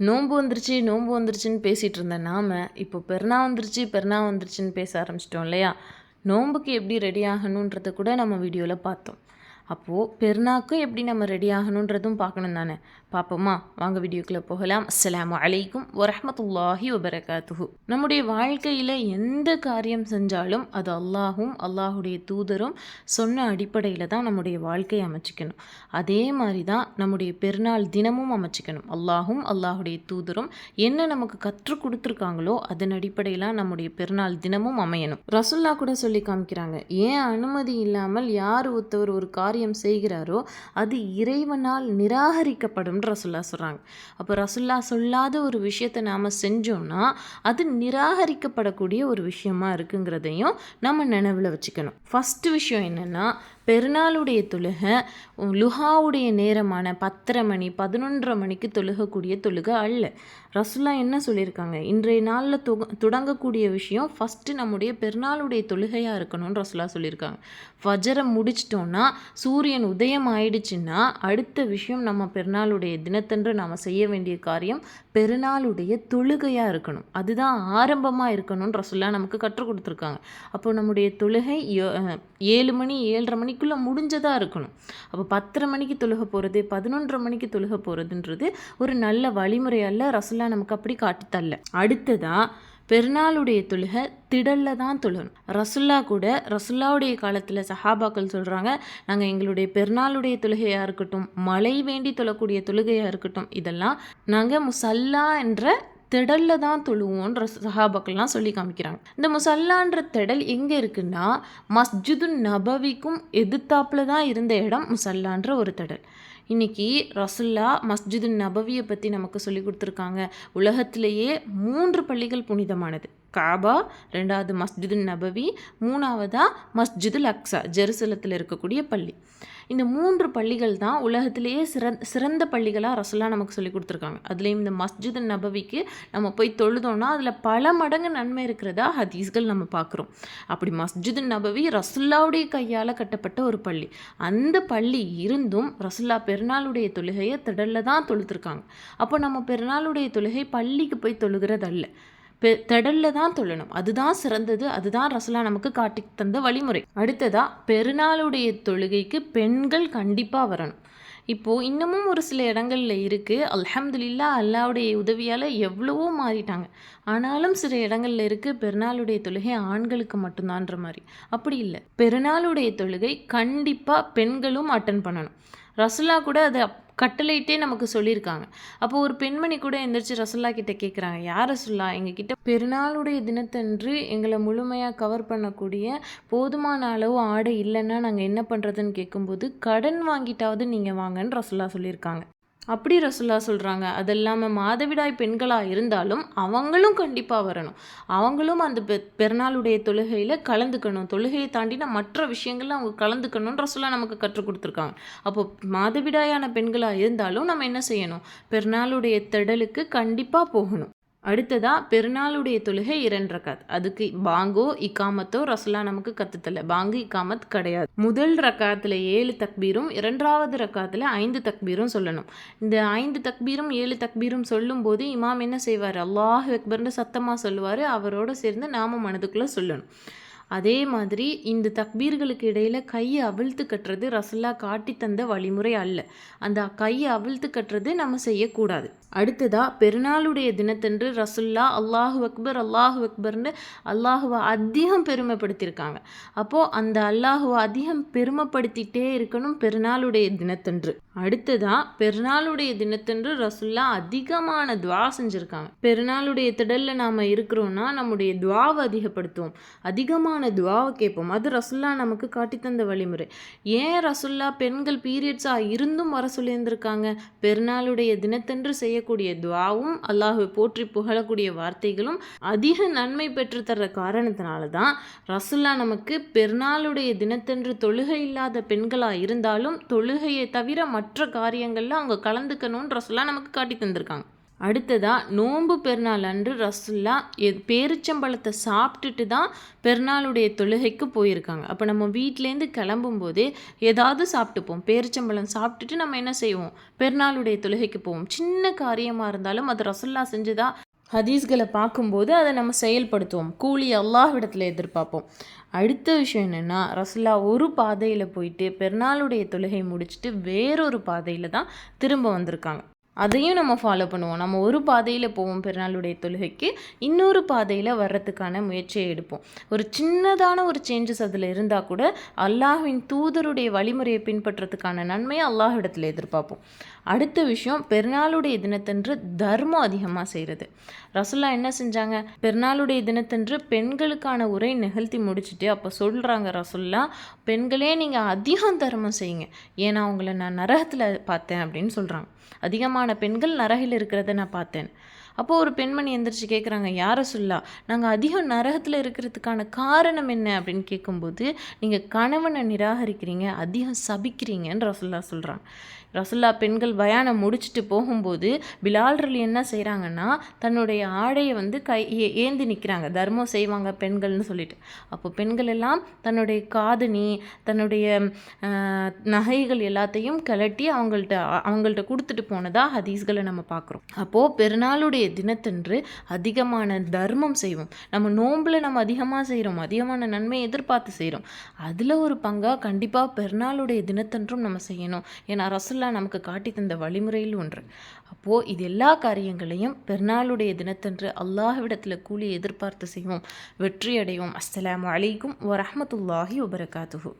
நோன்பு வந்துருச்சு நோன்பு வந்துருச்சுன்னு பேசிகிட்டு இருந்த நாம் இப்போ பெருனா வந்துருச்சு பெருனா வந்துருச்சுன்னு பேச ஆரம்பிச்சிட்டோம் இல்லையா? நோன்புக்கு எப்படி ரெடி ஆகணுன்றதை கூட நம்ம வீடியோவில் பார்த்தோம். அப்போது பெருநாக்கு எப்படி நம்ம ரெடி ஆகணுன்றதும் பார்க்கணும் தானே. பார்ப்போமா வாங்க வீடியோக்குள்ளே போகலாம். அஸ்லாம் அலைக்கும் வரமத்துல்லாஹி வபரகாத்துஹு. நம்முடைய வாழ்க்கையில் எந்த காரியம் செஞ்சாலும் அது அல்லாஹும் அல்லாஹுடைய தூதரும் சொன்ன அடிப்படையில் தான் நம்முடைய வாழ்க்கையை அமைச்சிக்கணும். அதே மாதிரி தான் நம்முடைய பெருநாள் தினமும் அமைச்சிக்கணும். அல்லாஹும் அல்லாஹுடைய தூதரும் என்ன நமக்கு கற்றுக் கொடுத்துருக்காங்களோ அதன் அடிப்படையில் நம்முடைய பெருநாள் தினமும் அமையணும். ரசுல்லா கூட சொல்லி காமிக்கிறாங்க ஏன் அனுமதி இல்லாமல் யார் ஒருத்தவர் ஒரு காரியம் செய்கிறாரோ அது இறைவனால் நிராகரிக்கப்படும் ரசுல்லா சொல்கிறாங்க அப்போ ரசுல்லா சொல்லாத ஒரு விஷயத்தை நாம் செஞ்சோம்னா அது நிராகரிக்கப்படக்கூடிய ஒரு விஷயமா இருக்குங்கிறதையும் நம்ம நினைவில் வச்சுக்கணும். ஃபஸ்ட்டு விஷயம் என்னென்னா பெருநாளுடைய தொழுகை லுஹாவுடைய நேரமான பத்தரை மணி பதினொன்றரை மணிக்கு தொழுகக்கூடிய தொழுகை அல்ல. ரசுல்லா என்ன சொல்லியிருக்காங்க? இன்றைய நாளில் தொ தொடங்கக்கூடிய விஷயம் ஃபஸ்ட்டு நம்முடைய பெருநாளுடைய தொழுகையாக இருக்கணும்னு ரசுல்லா சொல்லியிருக்காங்க. ஃபஜரை முடிச்சிட்டோன்னா சூரியன் உதயம் ஆயிடுச்சுன்னா அடுத்த விஷயம் நம்ம பெருநாளுடைய தினத்தன்று நாம் செய்ய வேண்டிய காரியம் பெருநாளுடைய தொழுகையாக இருக்கணும். அதுதான் ஆரம்பமாக இருக்கணும்னு ரசுல்லா நமக்கு கற்றுக் கொடுத்துருக்காங்க. அப்போ நம்முடைய தொழுகை ஏழு மணி ஏழரை மணிக்குள்ளே முடிஞ்சதாக இருக்கணும். அப்போ பத்தரை மணிக்கு தொழுக போகிறது பதினொன்றரை மணிக்கு தொழுக போகிறதுன்றது ஒரு நல்ல வழிமுறை ரசுல்லா நமக்கு அப்படி காட்டித்தரல அடுத்ததாக பெருநாளுடைய தொழுகை திடல்ல தான் தொழணும் ரசுல்லா கூட ரசுல்லாவுடைய காலத்தில் சஹாபாக்கள் சொல்கிறாங்க நாங்கள் எங்களுடைய பெருநாளுடைய தொழுகையாக இருக்கட்டும் மழை வேண்டி தொழக்கூடிய தொழுகையாக இருக்கட்டும் இதெல்லாம் நாங்கள் முசல்லா என்ற திடல்ல தான் தொழுவோன்ற சஹாபாக்கள்லாம் சொல்லி காமிக்கிறாங்க. இந்த முசல்லான்ற திடல் எங்கே இருக்குன்னா மஸ்ஜிது நபவிக்கும் எதிர்த்தாப்பில் தான் இருந்த இடம் முசல்லான்ற ஒரு திடல். இன்னைக்கு ரசுல்லா மஸ்ஜிது நபவியை பற்றி நமக்கு சொல்லி கொடுத்துருக்காங்க. உலகத்திலேயே மூன்று பள்ளிகள் புனிதமானது. காபா ரெண்டாவது மஸ்ஜிது நபவி மூணாவதாக மஸ்ஜிதுல் அக்ஸா ஜெருசலத்தில் இருக்கக்கூடிய பள்ளி. இந்த மூன்று பள்ளிகள் தான் உலகத்திலேயே சிறந்த சிறந்த பள்ளிகளாக ரசுல்லா நமக்கு சொல்லி கொடுத்துருக்காங்க. அதுலேயும் இந்த மஸ்ஜித் நபவிக்கு நம்ம போய் தொழுதோன்னா அதில் பல மடங்கு நன்மை இருக்கிறதா ஹதீஸ்கள் நம்ம பார்க்குறோம் அப்படி மஸ்ஜித் நபவி ரசுல்லாவுடைய கையால் கட்டப்பட்ட ஒரு பள்ளி. அந்த பள்ளி இருந்தும் ரசுல்லா பெருநாளுடைய தொழுகையை திடலில் தான் தொழுத்துருக்காங்க. அப்போ நம்ம பெருநாளுடைய தொழுகை பள்ளிக்கு போய் தொழுகிறதல்ல. பெ திடலில் தான் தொழணும் அதுதான் சிறந்தது அதுதான் ரசலா நமக்கு காட்டி தந்த வழிமுறை. அடுத்ததா பெருநாளுடைய தொழுகைக்கு பெண்கள் கண்டிப்பாக வரணும். இப்போது இன்னமும் ஒரு சில இடங்களில் இருக்குது அல்ஹம்துலில்லா அல்லாவுடைய உதவியால் எவ்வளவோ மாறிட்டாங்க. ஆனாலும் சில இடங்களில் இருக்குது பெருநாளுடைய தொழுகை ஆண்களுக்கு மட்டும்தான்ற மாதிரி அப்படி இல்லை. பெருநாளுடைய தொழுகை கண்டிப்பாக பெண்களும் அட்டன் பண்ணணும். ரசுல்லா கூட அதை கட்டளையிட்டே நமக்கு சொல்லியிருக்காங்க. அப்போ ஒரு பெண்மணி கூட எந்திரிச்சு ரசுல்லா கிட்ட கேட்குறாங்க யார் ரசுல்லா? எங்ககிட்ட பெருநாளுடைய தினத்தன்று எங்களை முழுமையாக கவர் பண்ணக்கூடிய போதுமான அளவு ஆடை இல்லைன்னா நாங்கள் என்ன பண்ணுறதுன்னு கேட்கும்போது கடன் வாங்கிட்டாவது நீங்கள் வாங்கன்னு ரசுல்லா சொல்லியிருக்காங்க. அப்படி ரசுல்லா சொல்கிறாங்க அது இல்லாமல் மாதவிடாய் பெண்களாக இருந்தாலும் அவங்களும் கண்டிப்பாக வரணும். அவங்களும் அந்த பெ பெருநாளுடைய தொழுகையில் கலந்துக்கணும். தொழுகையை தாண்டின மற்ற விஷயங்களில் அவங்க கலந்துக்கணும்னு ரசுல்லா நமக்கு கற்றுக் கொடுத்துருக்காங்க. அப்போ மாதவிடாயான பெண்களாக இருந்தாலும் நம்ம என்ன செய்யணும்? பெருநாளுடைய திடலுக்கு கண்டிப்பாக போகணும். அடுத்ததாக பெருநாளுடைய தொழுகை இரண்டு ரக்காத். அதுக்கு பாங்கோ இக்காமத்தோ ரசுலா நமக்கு கற்றுத்தல பாங்கு இக்காமத் கிடையாது. முதல் ரக்காத்தில் ஏழு தக்பீரும் இரண்டாவது ரக்காத்தில் ஐந்து தக்பீரும் சொல்லணும். இந்த ஐந்து தக்பீரும் ஏழு தக்பீரும் சொல்லும்போது இமாம் என்ன செய்வார்? அல்லாஹ் அக்பர்னு சத்தமாக சொல்லுவார். அவரோட சேர்ந்து நாம மனதுக்குள்ளே சொல்லணும். அதே மாதிரி இந்த தக்பீர்களுக்கு இடையில் கையை அவிழ்த்து கட்டுறது ரசுல்லா காட்டி தந்த வழிமுறை அல்ல. அந்த கையை அவிழ்த்து கட்டுறது நம்ம செய்யக்கூடாது. அடுத்ததா பெருநாளுடைய தினத்தன்று ரசுல்லா அல்லாஹு அக்பர் அல்லாஹு அக்பர்னு அல்லாஹுவை அதிகம் பெருமைப்படுத்தியிருக்காங்க. அப்போது அந்த அல்லாஹுவை அதிகம் பெருமைப்படுத்திட்டே இருக்கணும் பெருநாளுடைய தினத்தன்று. அடுத்ததா பெருநாளுடைய தினத்தன்று ரசுல்லா அதிகமான துவா செஞ்சுருக்காங்க. பெருநாளுடைய திடலில் நாம் இருக்கிறோன்னா நம்முடைய துவாவை அதிகப்படுத்துவோம். அதிகமான துவாவை கேட்போம். அது ரசுல்லா நமக்கு காட்டித்தந்த வழிமுறை. ஏன் ரசுல்லா பெண்கள் பீரியட்ஸாக இருந்தும் வர சொல்லியிருந்திருக்காங்க? பெருநாளுடைய தினத்தன்று செய்யக்கூடிய துவாவும் அல்லாஹை போற்றி புகழக்கூடிய வார்த்தைகளும் அதிக நன்மை பெற்று தர்ற காரணத்தினால தான் ரசுல்லா நமக்கு பெருநாளுடைய தினத்தன்று தொழுகை இல்லாத பெண்களாக இருந்தாலும் தொழுகையை தவிர மற்ற காரியங்களில் அவங்க கலந்துக்கணும்னு ரசுல்லா நமக்கு காட்டி தந்திருக்காங்க அடுத்ததாக நோன்பு பெருநாள் அன்று ரசுல்லா எ பேரிச்சம்பழத்தை சாப்பிட்டுட்டு தான் பெருநாளுடைய தொழுகைக்கு போயிருக்காங்க. அப்போ நம்ம வீட்டிலேருந்து கிளம்பும்போதே ஏதாவது சாப்பிட்டுப்போம். பேரிச்சம்பழம் சாப்பிட்டுட்டு நம்ம என்ன செய்வோம்? பெருநாளுடைய தொழுகைக்கு போவோம். சின்ன காரியமாக இருந்தாலும் அது ரசுல்லா செஞ்சுதா ஹதீஸ்களை பார்க்கும்போது அதை நம்ம செயல்படுத்துவோம். கூலி அல்லாஹ்விடத்தில் எதிர்பார்ப்போம். அடுத்த விஷயம் என்னென்னா ரசுல்லா ஒரு பாதையில் போயிட்டு பெருநாளுடைய தொழுகை முடிச்சுட்டு வேறொரு பாதையில் தான் திரும்ப வந்திருக்காங்க. அதையும் நம்ம ஃபாலோ பண்ணுவோம். நம்ம ஒரு பாதையில் போவோம் பெருநாளுடைய தொழுகைக்கு இன்னொரு பாதையில் வர்றதுக்கான முயற்சியை எடுப்போம். ஒரு சின்னதான ஒரு சேஞ்சஸ் அதில் இருந்தால் கூட அல்லாஹின் தூதருடைய வழிமுறையை பின்பற்றதுக்கான நன்மையை அல்லாஹ்விடத்தில் எதிர்பார்ப்போம். அடுத்த விஷயம் பெருநாளுடைய தினத்தன்று தர்மம் அதிகமாக செய்கிறது ரசுல்லா என்ன செஞ்சாங்க? பெருநாளுடைய தினத்தன்று பெண்களுக்கான உரை நிகழ்த்தி முடிச்சுட்டு அப்போ சொல்கிறாங்க ரசுல்லா பெண்களே நீங்கள் அதிகம் தர்மம் செய்யுங்க. ஏன்னா அவங்கள நான் நரகத்தில் பார்த்தேன் அப்படின்னு சொல்கிறாங்க அதிகமான பெண்கள் நரகில் இருக்கிறத நான் பார்த்தேன். அப்போது ஒரு பெண்மணி எந்திரிச்சு கேட்குறாங்க யாரை சொல்லா? நாங்கள் அதிகம் நரகத்தில் இருக்கிறதுக்கான காரணம் என்ன? அப்படின்னு கேட்கும்போது நீங்கள் கணவனை நிராகரிக்கிறீங்க அதிகம் சபிக்கிறீங்கன்னு ரசுல்லா சொல்கிறாங்க ரசுல்லா பெண்கள் பயானம் முடிச்சுட்டு போகும்போது பிலால் ரலி என்ன செய்கிறாங்கன்னா தன்னுடைய ஆடையை வந்து கை ஏந்தி நிற்கிறாங்க தர்மம் செய்வாங்க பெண்கள்னு சொல்லிட்டு. அப்போ பெண்கள் எல்லாம் தன்னுடைய காதணி தன்னுடைய நகைகள் எல்லாத்தையும் கலட்டி அவங்கள்ட்ட அவங்கள்ட்ட கொடுத்துட்டு போனதாக ஹதீஸ்களை நம்ம பார்க்குறோம் அப்போது பெருநாளுடைய தினத்தன்று அதிகமான தர்மம் செய்வோம். நம்ம நோம்பில் நம்ம அதிகமாக செய்கிறோம் அதிகமான நன்மையை எதிர்பார்த்து செய்கிறோம் அதில் ஒரு பங்காக கண்டிப்பாக பெருநாளுடைய தினத்தன்றும் நம்ம செய்யணும். ஏன்னா ரசுல்லா நமக்கு காட்டி தந்த வழிமுறையில் ஒன்று. அப்போது இது எல்லா காரியங்களையும் பெருநாளுடைய தினத்தன்று அல்லாஹ்விடத்தில் கூலி எதிர்பார்த்து செய்வோம். வெற்றி அடைவோம் அஸ்ஸலாமு அலைக்கும் வரஹ்மத்துல்லாஹி வபரகாத்துஹு.